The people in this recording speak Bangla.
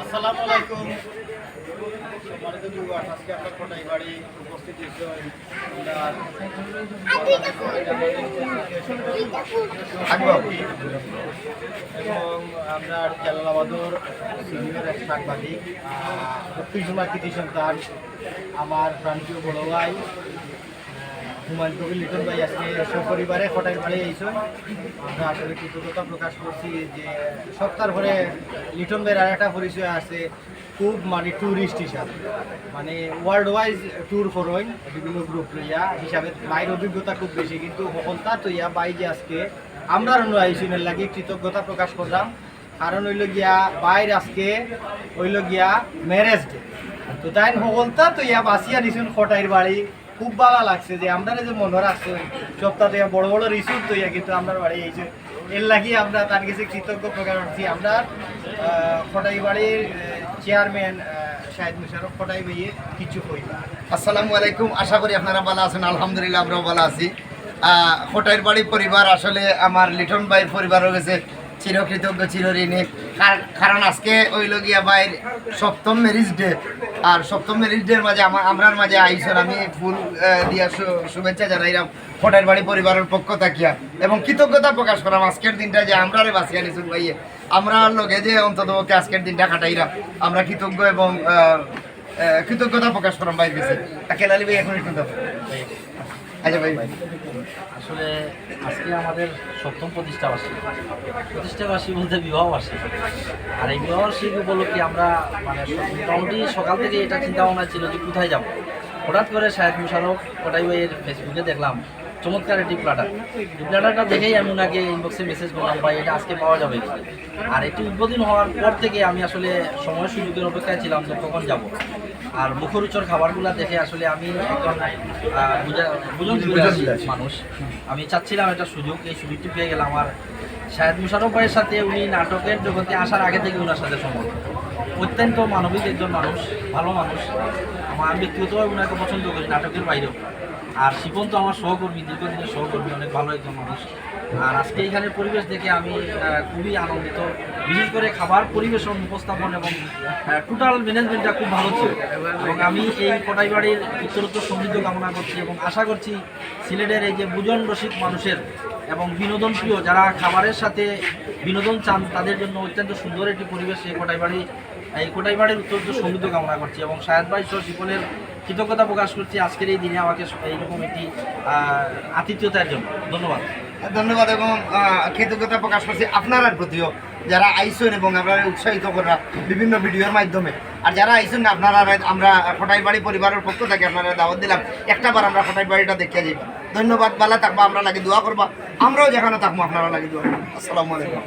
আসসালামু আলাইকুম। সম্মানিত যুবক আজকে আমরা কোটাই বাড়ি উপস্থিত হয়েছে। এবং আমরা জালালাবাদর সিনিয়র এক সাংবাদিক দক্ষিণ সীমা কৃতি সন্তান আমার প্রান্তীয় বড় ভাই হুমায়ুন কবির লিটন ভাই, আজকে সপরিবারে কোটাই বাড়ি এইছেন আমরা আসলে কৃতজ্ঞতা প্রকাশ করছি যে সপ্তাহ পরে লিটন ভাইয়ের আর একটা পরিচয় আছে, খুব মানে ট্যুরিস্ট হিসাবে। মানে ওয়ার্ল্ড ওয়াইজ ট্যুর ফরইন বিভিন্ন গ্রুপ লইয়া। হিসাবে বাইরের অভিজ্ঞতা খুব বেশি, কিন্তু সফলতা তো ইয়া বাই যে আজকে আমরা আইসিনের লাগে কৃতজ্ঞতা প্রকাশ করলাম। কারণ হইল গিয়া, বাইর আজকে হইল গিয়া ম্যারেজ ডে তো তাই সফলতা তো ইয়া বাঁচিয়া নিছুন খটাইর বাড়ি। খুব ভালো লাগছে যে আমরা যে মনে রাখছো, সপ্তাহে বড় বড় রিসুট তো ইয়া কিন্তু আমরা বাড়ি এইছে এর লাগি আমরা তার কাছে কৃতজ্ঞ প্রকাশ করছি। আমরা খটাই বাড়ির চেয়ারম্যান শাহেদ মুশারফ খটাই ভাইয়ে কিছু কই আসসালামু আলাইকুম। আশা করি আপনারা ভালো আছেন। আলহামদুলিল্লাহ, আমরাও ভালো আছি। হোটাইর বাড়ির পরিবার আসলে আমার লিটন ভাইয়ের পরিবার গেছে চিরকৃতজ্ঞ, চিরঋণী। কার- কারণ আজকে ওইল গিয়া ভাইয়ের সপ্তম ম্যারিজ ডে আর সপ্তম মেরিটদের মাঝে আমার আমরার মাঝে আইসর, আমি ফুল দিয়া শুভেচ্ছা জানাইলাম ফটের বাড়ি পরিবারের পক্ষ থাকিয়া এবং কৃতজ্ঞতা প্রকাশ করাম আজকের দিনটা যে আমরা রে বাঁচিয়া নিছুন ভাইয়ে। আমরা লোকে যে অন্তত আজকের দিনটা কাটাইলাম আমরা কৃতজ্ঞ এবং কৃতজ্ঞতা প্রকাশ করাম ভাই কাছে। কেলালি ভাই, এখন একটু আচ্ছা আসলে আজকে আমাদের সপ্তম প্রতিষ্ঠাবার্ষিক। প্রতিষ্ঠাবার্ষিক বলতে বিবাহবার্ষিক। আর এই বিবাহবার্ষিক উপলক্ষে আমরা মানে মোটামুটি সকাল থেকে এটা চিন্তা ভাবনা ছিল যে কোথায় যাব। হঠাৎ করে শাহেদ মুশারফ ওটাই ভাইয়ের ফেসবুকে দেখলাম, চমৎকার একটি প্লাটার এই প্লাটারটা দেখেই আমি ওনাকে ইনবক্সে মেসেজ করলাম, ভাই, এটা আজকে পাওয়া যাবে আর এটি উদ্বোধন হওয়ার পর থেকে আমি আসলে সময় সুযোগের অপেক্ষায় ছিলাম যে কখন যাব। আর মুখরুচর খাবারগুলো দেখে আসলে আমি একজন বুঝন মানুষ। আমি চাচ্ছিলাম একটা সুযোগ এই সুযোগটি পেয়ে গেলাম আমার শাহেদ মুশারফ ভাইয়ের সাথে উনি নাটকের জগতে আসার আগে থেকে ওনার সাথে সম্পর্ক। অত্যন্ত মানবিক একজন মানুষ, ভালো মানুষ। আমার আমি ব্যক্তিগতভাবে ওনাকে পছন্দ করি নাটকের বাইরেও। আর শিপন তো আমার সহকর্মী, দীর্ঘদিনের সহকর্মী, অনেক ভালো একজন মানুষ। আর আজকে এখানে পরিবেশ দেখে আমি খুবই আনন্দিত। বিশেষ করে খাবার পরিবেশন, উপস্থাপন এবং টোটাল ম্যানেজমেন্টটা খুব ভালো ছিল। এবং আমি এই কোটাই বাড়ির উত্তরোত্তর সমৃদ্ধ কামনা করছি এবং আশা করছি সিলেটের এই যে বুজন রসিক মানুষের এবং বিনোদন প্রিয় যারা খাবারের সাথে বিনোদন চান, তাদের জন্য অত্যন্ত সুন্দর একটি পরিবেশ এই কোটাই বাড়ি এই কোটাই বাড়ির উত্তরোত্তর সমৃদ্ধ কামনা করছি এবং সায়াদ ভাই সহ শিপনের কৃতজ্ঞতা প্রকাশ করছি আজকের এই দিনে আমাকে এইরকম একটি আতিথ্যতার জন্য। ধন্যবাদ। ধন্যবাদ এবং কৃতজ্ঞতা প্রকাশ করছি আপনার প্রতিও, যারা আইসেন এবং আপনারা উৎসাহিত করা বিভিন্ন ভিডিওর মাধ্যমে। আর যারা আইসেন না আপনারা আমরা ফটাই বাড়ি পরিবারের পক্ষ থেকে আপনারা দাওয়াত দিলাম। একটাবার আমরা ফটাই বাড়িটা দেখিয়ে যাই ধন্যবাদ বালা থাকবা, আমরা লাগে দোয়া করবা। আমরাও যেখানে থাকব, আপনারা লাগে দোয়া আসসালামু আলাইকুম।